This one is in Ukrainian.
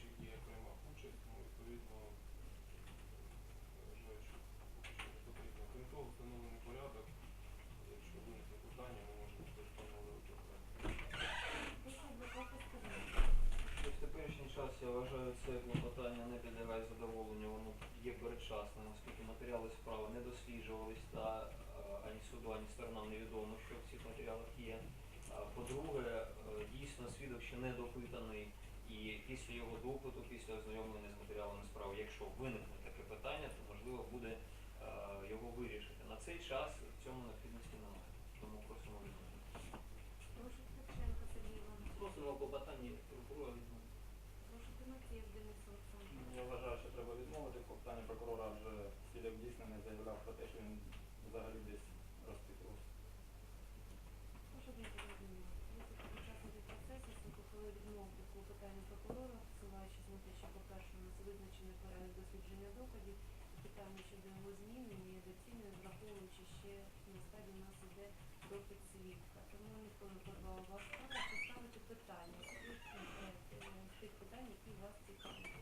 суді приймав участь, тому відповідно е, вважаю, що поки що не потрібно. Крім того, встановлений порядок. Якщо виникне питання, ми можемо встановлювати. В теперішній час я вважаю це клопотання не підлягає задоволенню, воно є передчасним, оскільки матеріали справи не досліджувались та е, ані суду, ані сторонам невідомо, що в цих матеріалах є. Свідок ще не допитаний, і після його допиту, після ознайомлення з матеріалами справи, якщо виникне таке питання, то можливо буде е, його вирішити. На цей час в цьому необхідності немає. Тому просимо відмовити. Прошу Ткаченка Сергій Іванович. Просимо клопотання прокурора відмовити. Прошу Тимофієв Денис Олександрович. Я вважаю, що треба відмовити. Клопотання прокурора вже свідок дійсно не заявляв клопотання прокурора, посилаючись на те, що, по-перше, у нас визначений порядок дослідження доказів, питання щодо його зміни і доцільним, враховуючи ще на стадії у нас іде допит свідка. Тому ніхто не порвав вас право поставити питання е, е, тих питань, які вас цікавлять.